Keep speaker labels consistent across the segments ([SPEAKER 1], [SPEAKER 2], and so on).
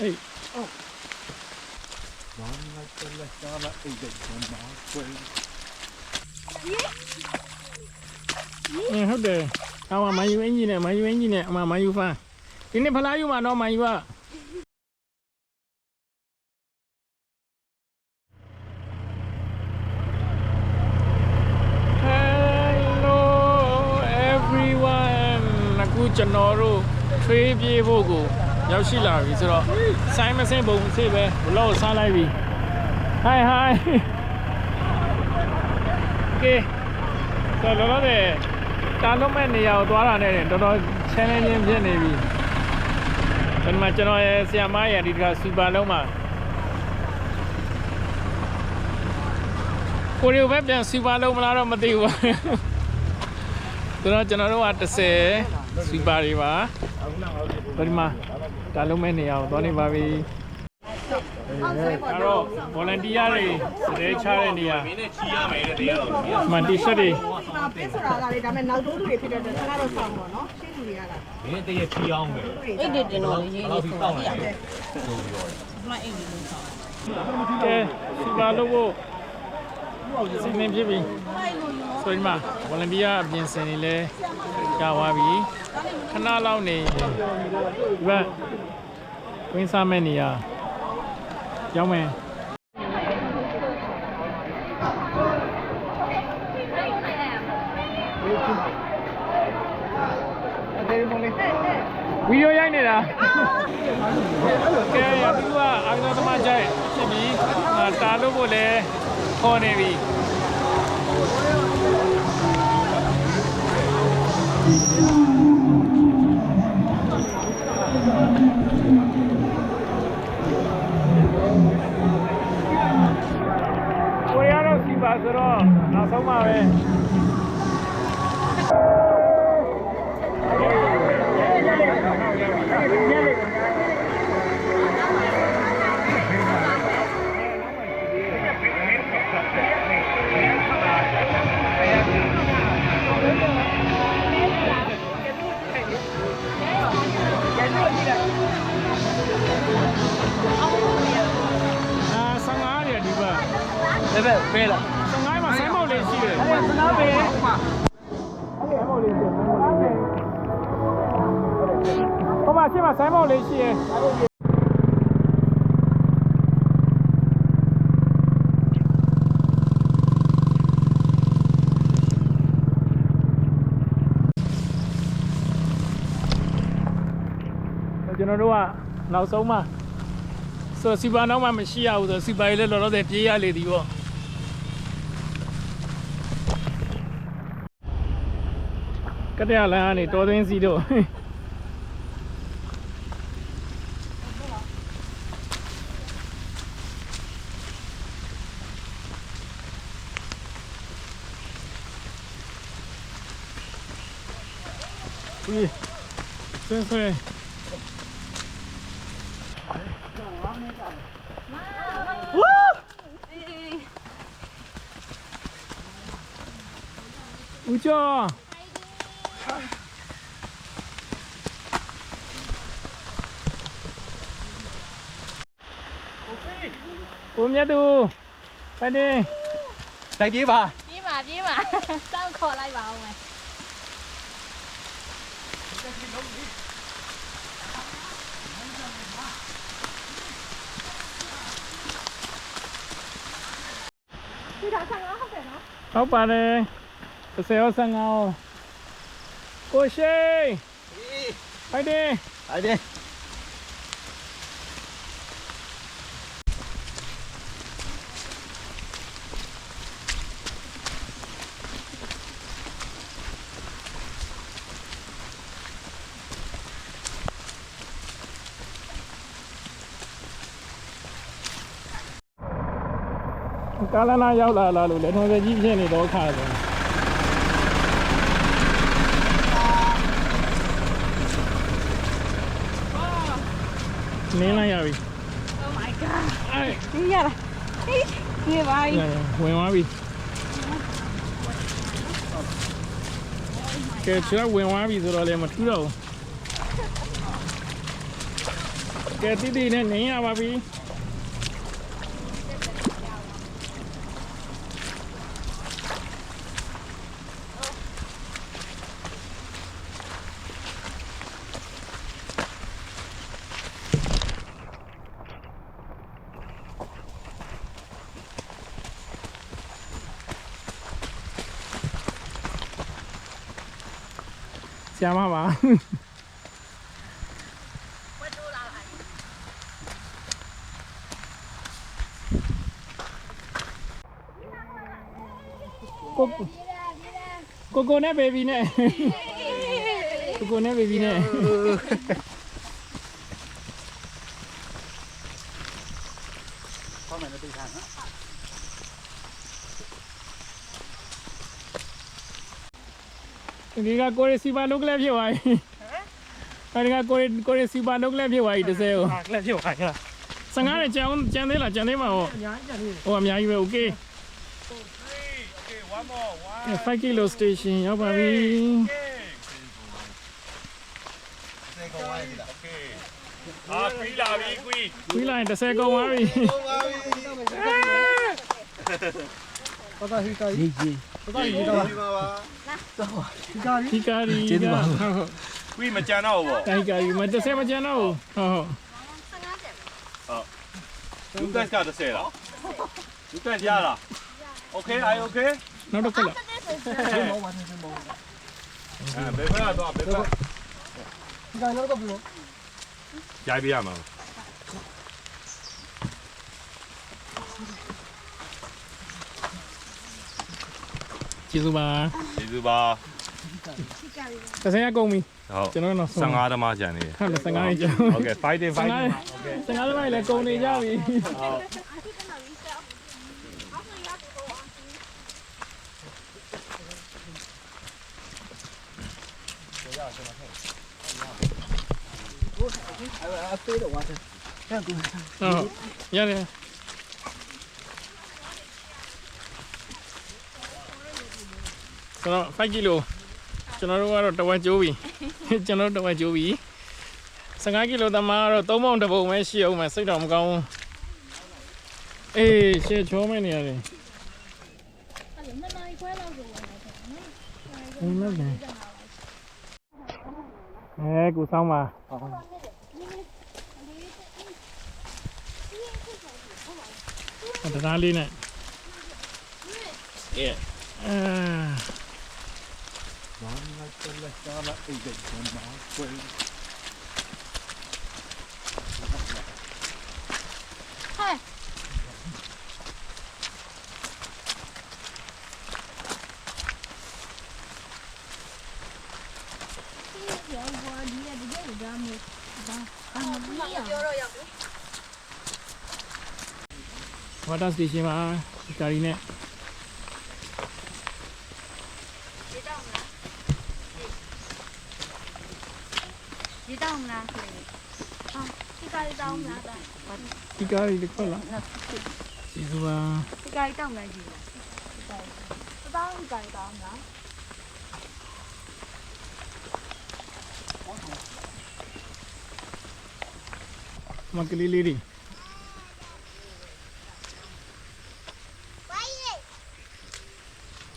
[SPEAKER 1] အေး
[SPEAKER 2] ဘာလိုက်တယ်လဲစားလာအိတ်တဲ့ဘုံမှာကွယ်
[SPEAKER 1] အင်းဟုတ်တယ်အမမယူအင်ဂျင်နဲ့မယူအင်ဂျင်နဲ့အမမယူဖာဒီနေ့ဖလားယူမှာတော့မယူอ่ ရောက်ရှိလာပြီဆိုတော့ဆိုင်မစင်းပုံစေးပဲဘလို့စားလိုက်ပြီ Hi hi Okay ဆိုတော့လောလောဆယ်တာလုံးမဲ့နေရာကိုသွားတာနဲ့တော်တော် challenging ဖြစ်နေပြီဒီမှာကျွန်တော်ရဲ့ဆရာမရဲ့ဒီတခါစူပါလုံးမှာကိုရီပဲပြန်စူပါလုံးမလားတော့မသိဘူးဆိုတော့ကျွန်တော်တို့က30စူပါတွေပါဒီမှာ တာလုံးမဲ့နေရာကိုသွားနေပါပြီအဲ့တော့ volunteer တွေစတဲ့ချတဲ့နေရာ
[SPEAKER 2] မင်းနဲ့ချီရမယ်တဲ့တရားတော်ကြီး
[SPEAKER 1] ဒီမှာ t-shirt တွေ
[SPEAKER 3] ဒီမှာပင်းဆိုတာကလေဒါပေမဲ့နောက်တိုးလူတွေဖြစ်တဲ့အတွက်ခဏတော့ဆောင်ပါတော့ရှင်းလူတွေကလား
[SPEAKER 2] မင်းတည်းချီအောင်ပဲ
[SPEAKER 3] အဲ့ဒီတင်တော့ရေး
[SPEAKER 2] အဲ့ဒီတောင်းလိုက်တယ်
[SPEAKER 1] ကဲစီပါလို့ဖို့စီမင်းဖြစ်ပြီဆိုဒီမှာဗော်လံတီးယားအပြင်စင်နေလဲကြာသွားပြီ ခဏလောက်နေဒီဘက်ဝင်းစားမဲ့နေရရောက်မယ်ဗီဒီယိုရိုက်နေတာကဲရပြီကအာရုံသမားကြိုက်ဖြစ်ပြီအာတာလို့ဖို့လဲခေါ်နေပြီ ပါဆိုတော့နောက်ဆုံးပါပဲ ရှိမှာဆိုင်းမောက်လေးရှိတယ်ကျွန်တော်တို့ကနောက်ဆုံးမှာဆိုစီပါနောက်မှမရှိရဘူးဆိုစီပါရေးလည်းလောလောဆယ်ပြေးရလေဒီပေါ့ကတရလမ်းကနေတော်သိန်းစီတို့ ဦးဆွဲဆွဲဦးကျော်ကိုမြတ်သူဖိုင်တင်
[SPEAKER 2] တိုက်ပြေးပါ
[SPEAKER 4] ပြေးပါပြေးပါ စောင့်ခေါ်လိုက်ပါဦးမယ်
[SPEAKER 1] ဟုတ်ပါတယ်30ရော15ရောကိုရှိန်ဖိုင်တင်
[SPEAKER 2] အဲ့ဒီ
[SPEAKER 1] ကာလနာရောက်လာလာလို့လည်းထုံးစကြီးဖြစ်နေတော့ခါတယ်နင်းလိုက်ရပြီ
[SPEAKER 4] Oh my god
[SPEAKER 1] အဲ
[SPEAKER 4] ဒီရလားဟေးဒီပါ
[SPEAKER 1] ဝင်သွားပြီကဲကျွန်တော်ဝင်သွားပြီဆိုတော့လည်းမထူးတော့ဘူးကဲတီတီနဲ့နေရပါပြီဆရာမပါ ကိုကိုကိုနဲ့ဘေဘီနဲ့ကိုကိုနဲ့ဘေဘီနဲ့ဒီကကိုရီစီပါလုတ်လည်းဖြစ်သွားပြီအဲဒီကကိုရီကိုရီစီပါလုတ်လည်းဖြစ်သွားပြီတစ်စဲကို
[SPEAKER 2] ကလပ်ဖြစ်ပါခလား
[SPEAKER 1] 15နဲ့ကြံအောင်ကြံသေးလားကြံသေးမှာဟော
[SPEAKER 2] အများကြီးကြည့်
[SPEAKER 1] ဟိုအများကြီးပဲ okay
[SPEAKER 2] Okay one more one
[SPEAKER 1] 5 kilo station ရောက်ပါပြီ
[SPEAKER 2] Okay အာပြီးလာပြီကွီ
[SPEAKER 1] ပြီးလိုက်ရင်30ကုန်သွားပြီ
[SPEAKER 2] ပတာဟိကာကြီးကြီးပတာဟိကာကြီးပါပါ
[SPEAKER 1] ဒီကာရီကျေးဇူးပါဟုတ်ဟုတ်
[SPEAKER 2] ကွီမကြံတော့ဘူး
[SPEAKER 1] တိုင်းကာရီမ30မကျန်တော့ဘူးဟုတ်ဟုတ်
[SPEAKER 2] လူကတ်က30လားလူကတ်ရလား Okay I okay
[SPEAKER 1] နောက်တစ်ခါလာ
[SPEAKER 2] အဲဘယ်ဖက်ကတော့ဘယ်ဖက်ဒါတော့တော့ဘူးရိုက်ပြရမှာ
[SPEAKER 1] ကျေးဇူးပါ
[SPEAKER 2] ကျေးဇူးပါ
[SPEAKER 1] 30ရကုန်ပြီ
[SPEAKER 2] ဟုတ်
[SPEAKER 1] ကျွန်တော်တော့
[SPEAKER 2] 15ဓမ္မကြံနေတယ်
[SPEAKER 1] ဟုတ်တယ်15ရကျန်
[SPEAKER 2] Okay fighting
[SPEAKER 1] 15
[SPEAKER 2] fighting
[SPEAKER 1] 15မိုင်လည်းကုန်နေကြပြီဟုတ် ရတယ်ဆိုတော့5ကီလိုကျွန်တော်တို့ကတော့တဝက်ကျိုးပြီကျွန်တော်တို့တဝက်ကျိုးပြီ15ကီလိုသမားကတော့3ပုံတစ်ပုံပဲရှိအောင်မယ်စိတ်တော်မကောင်းဘူးအေးရှေ့ချောမဲ့နေရတယ်
[SPEAKER 4] အဲ့လိုနှစ်နာရီခွဲ လောက်ဆိုရင်လည်းနော်
[SPEAKER 1] ဟုတ်လားအဲကိုစောင်းပါတရားလေးနဲ့အဲအာ
[SPEAKER 4] ဟဲ့ဒီရောဘောဒီရဲ့ဒီရဲ့ဒါမျိုးဒါဘာမှမပြောတော့ရဘူး
[SPEAKER 1] ဝါတာ စတေရှင်မှာကာရီနဲ့
[SPEAKER 4] ဒီတောင်းမလားဆိုရင်ဟာဒီကလေးတောင်းမလားတိုင်
[SPEAKER 1] ဒီကာရီတစ်ခွက်လားကျေးဇူးပါ
[SPEAKER 4] ဒီကလေးတောင်းမလားကြီးလားဒီကလေးတောင်းဒီကလေးတောင်းမလား
[SPEAKER 1] မကလေးလေးတွေ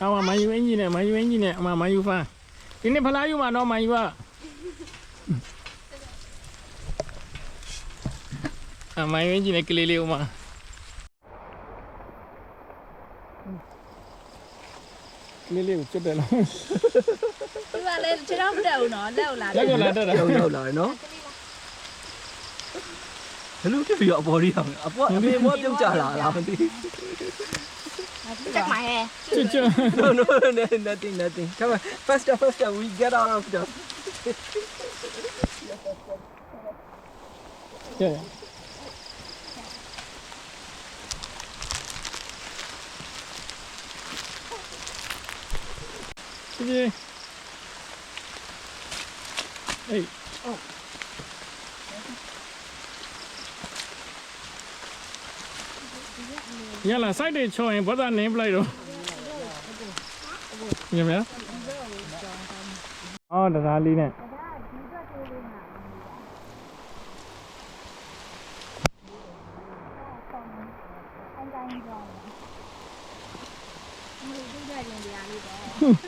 [SPEAKER 1] အမမယူအင်ဂျင်နဲ့မယူအင်ဂျင်နဲ့အမမယူဖာဒီနေ့ဖလားယူမှာတော့မယူอ่ะအမယူအင်ဂျင်နဲ့ကလေးလေးဦးမကလေးလေးကိုကျွတ်တယ်လား
[SPEAKER 4] ဒီကလေးခြေထောက်မတက်ဘူးနော်လက်ကိုလာ
[SPEAKER 1] လက်ကလာတက်တာ
[SPEAKER 5] ရောက်ရောက်လာတယ်နော်ဘလူးဖြစ်ပြီးတော့အပေါ်ကြီးအောင်အပေါ်အမေဘောပြုတ်ကြလာလားမသိ
[SPEAKER 4] တက်မှာဟဲ့
[SPEAKER 1] ကျွတ်ကျွတ်
[SPEAKER 5] no no nothing nothing come on faster faster we get out of the
[SPEAKER 1] ရရဒီဒီ ရလာ site တွေချော်ရင်ဘာသာနင်းပလိုက်တော့မြင်မလားအော်တရားလေးနဲ့
[SPEAKER 4] ဟွန်း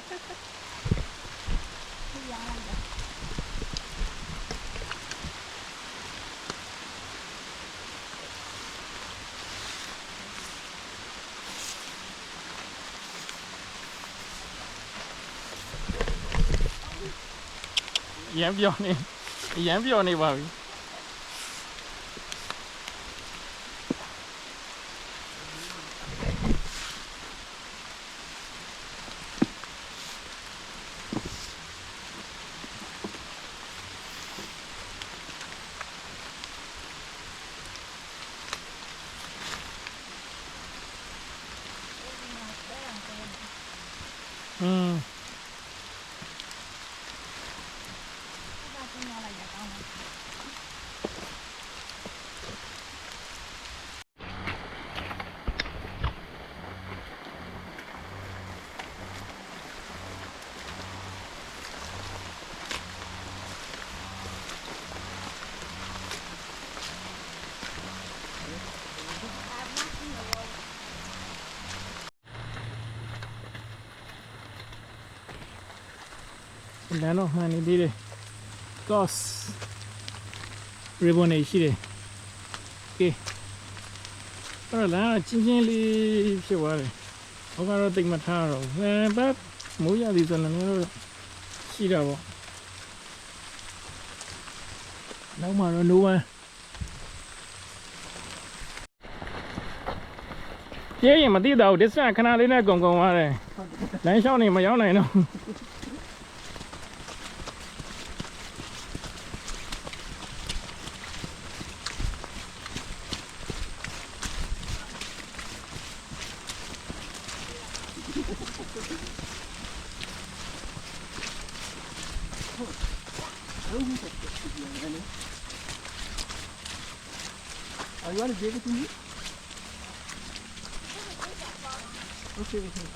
[SPEAKER 4] ရ
[SPEAKER 1] မ်းပြောနေရမ်းပြောနေပါပြီ လမ်းတော့မှန်နေသေးတယ် cos ribbon နေရှိတယ် okay အဲ့တော့လမ်းကချင်းချင်းလေးဖြစ်သွားတယ်ဟောကတော့တိတ်မထားတော့ဘူးအဲဘတ်မိုးရသည်ဆိုတော့လည်းတော့ရှိတာပေါ့နောက်မှတော့ no one ပြေးရင်မသိတော့ဘူး distance ခဏလေးနဲ့ကုံကုံသွားတယ်လမ်းလျှောက်နေမရောက်နိုင်တော့
[SPEAKER 5] Are you want to give it to me? Okay, okay.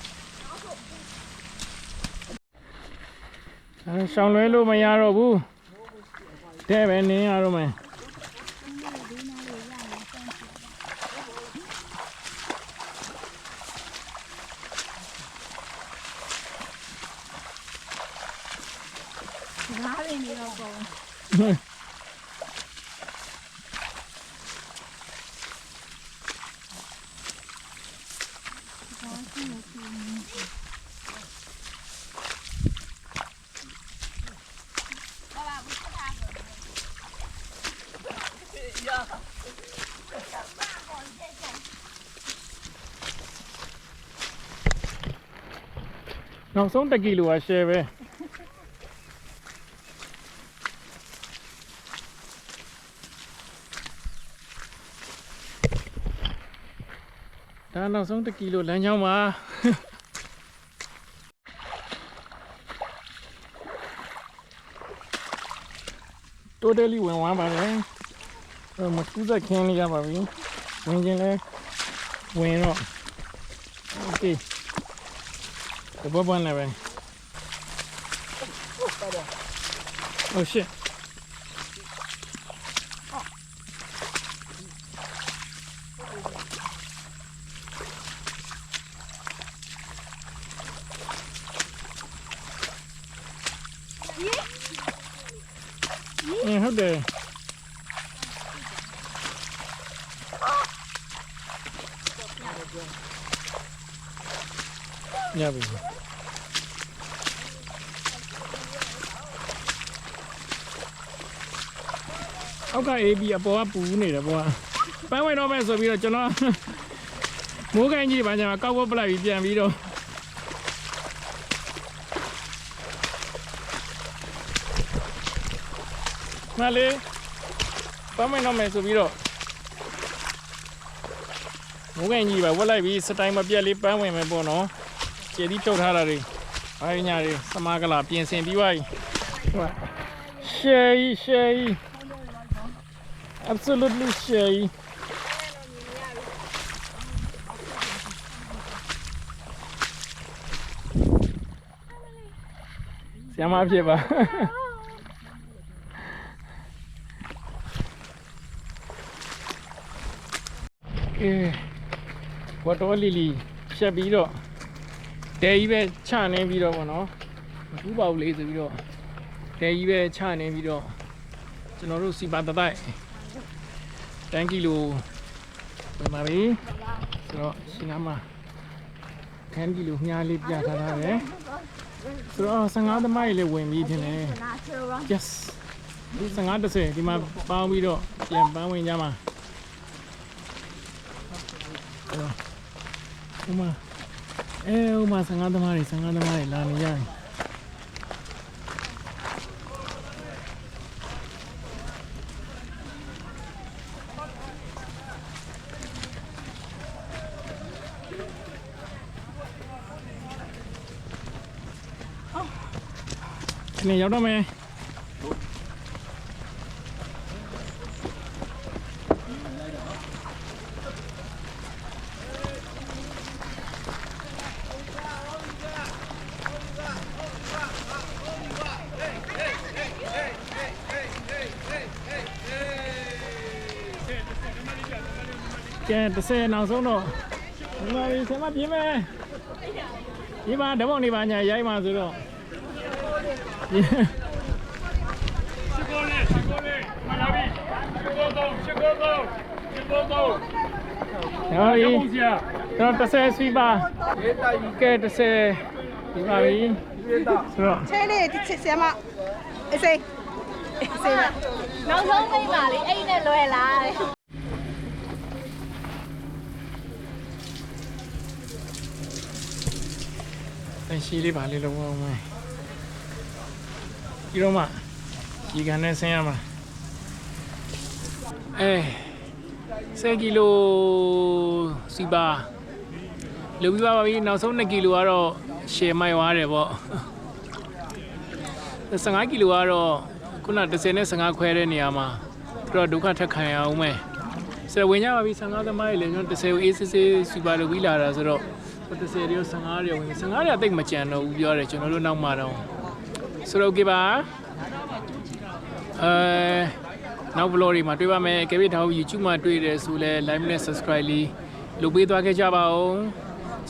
[SPEAKER 1] အဲရှောင်းလွဲလို့မရတော့ဘူးတဲ့ပဲနင်းရတော့မယ်
[SPEAKER 4] ငါးပင်နေတော့ကုန်
[SPEAKER 1] နောက်ဆုံး1ကီလိုอ่ะ share ပဲဒါ နောက်ဆုံး1ကီလိုလမ်းကြောင်းပါ totally ဝင်သွားပါတယ်အဲ့မကူးသက်ခင်းလေးရပါပြီဝင်ခြင်းလဲဝင်တော့ okay တပွပွန်းလည်းပဲ oh shit အင်းဟုတ်တယ်ညပြီအောက်က AB အပေါ်ကပူနေတယ်ဘောကပန်းဝင်တော့မဲ့ဆိုပြီးတော့ကျွန်တော်မိုးကိုင်းကြီးဘာညာကော က်ဝတ်ပလိုက်ပြီးပြန်ပြီးတော့မလေးပန်းဝင်တော့မဲ့ဆိုပြီးတော့မိုးကိုင်းကြီးပါဝတ်လိုက်ပြီးစတိုင်မပြတ်လေးပန်းဝင်မယ်ပေါ့နော်ကျေသီးထုတ်ထားတာတွေဘာညာတွေစမားကလာပြင်ဆင်ပြီးသွားပြီဟိုကရှယ်ကြီးရှယ်ကြီး absolutely shey ဆရာမဖြစ်ပါ ကဲဝတ်တော်လီလီဖြတ်ပြီးတော့တဲကြီးပဲချနေပြီးတော့ဗောနော်မကူးပါဘူးလေဆိုပြီးတော့တဲကြီးပဲချနေပြီးတော့ကျွန်တော်တို့စီပါတတိုက်တန်ကီလိုပြန်ပါပြီဆိုတော့ရှင်နာမှာတန်ကီလိုမြားလေးပြထားတာပဲဆိုတော့15သမိုင်းလေးဝင်ပြီးထင်တယ် yes 15 30ဒီမှာပေါင်းပြီးတော့ပြန်ပန်းဝင်ကြမှာအဲ့ တော့ဟိုမှာအဲဟိုမှာ15သမားတွေ15သမားတွေလာနေကြတယ်ဒီနေ့ရောက်တော့မယ် ကဲ30နောက်ဆုံးတော့ဒီမှာဒီဆင်မပြေးမယ်ဒီမှာဓမ္မနေပါညာရိုက်မှာဆိုတော့
[SPEAKER 2] ရှိခိုးလေးရှိခိုးလေးမလာပြီရှိခိုးတော့ရှိခိုးတော့ရှိခိုးတော့
[SPEAKER 1] ဒါပြီ
[SPEAKER 2] ရုပ်စရာ
[SPEAKER 1] ကျွန်တော်30ဆွီပါကဲ30ဒီပါပြီဆိုတော့
[SPEAKER 3] ချဲလေးဒီချစ်ဆရာမအစိအစိပါ
[SPEAKER 4] နောက်ဆုံးမိပါလေအဲ့နဲ့လွယ်လာတယ်
[SPEAKER 1] တန်ရှိလေးပါလေးလုံးအောင်မယ်ဒီတော့မှဒီကန်နဲ့ဆင်းရမှာအဲ10ကီလိုစီပါလူပြီးပါပါပြီနောက်ဆုံး2ကီလိုကတော့ရှယ်မိုက်သွားတယ်ပေါ့15ကီလိုကတော့ခုန30နဲ့15ခွဲတဲ့နေရာမှာသူတို့ဒုက္ခထက်ခံရအောင်မယ်ဆိုတော့ဝင်ကြပါပြီ15သမားတွေလည်းကျွန်တော်30ကိုအေးစစ်စစ်စီပါလို့ပြီးလာတာဆိုတော့ 30ရော15ရောဝင်15ရောတိတ်မကြံတော့ဘူးပြောတယ်ကျွန်တော်တို့နောက်မှတော့ဆိုတော့ okay ပါအဲနောက် vlog တွေမှာတွေ့ပါမယ် KB ထောက် YouTube မှာတွေ့တယ်ဆိုလဲ like နဲ့ subscribe လေးလုပ်ပေးသွားခဲ့ကြပါဦး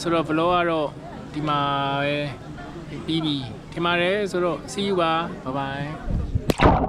[SPEAKER 1] ဆိုတော့ vlog ကတော့ဒီမှာပဲပြီးပြီထင်ပါတယ်ဆိုတော့ see you ပါ bye bye